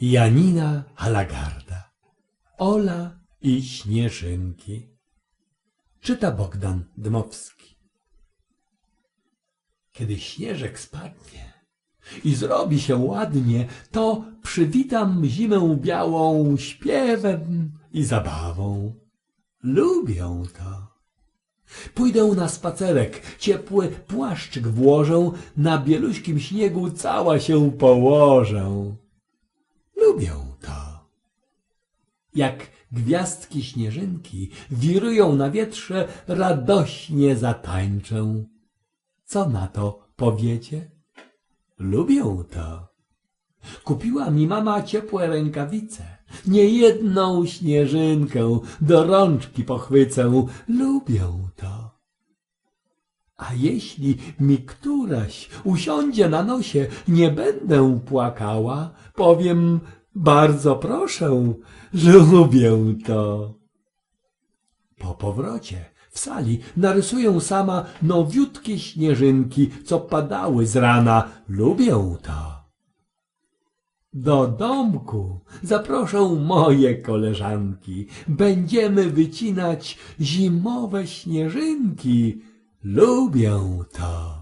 Janina Halagarda Ola i Śnieżynki Czyta Bogdan Dmowski Kiedy śnieżek spadnie i zrobi się ładnie, to przywitam zimę białą śpiewem i zabawą. Lubię to. Pójdę na spacerek, ciepły płaszczyk włożę, na bieluśkim śniegu cała się położę. Lubię to. Jak gwiazdki śnieżynki wirują na wietrze, radośnie zatańczę. Co na to powiecie? Lubię to. Kupiła mi mama ciepłe rękawice, niejedną śnieżynkę do rączki pochwycę. Lubię to. A jeśli mi któraś usiądzie na nosie, nie będę płakała, powiem bardzo proszę, że lubię to. Po powrocie w sali narysuję sama nowiutkie śnieżynki, co padały z rana. Lubię to. Do domku zaproszę moje koleżanki. Będziemy wycinać zimowe śnieżynki. Lubię to.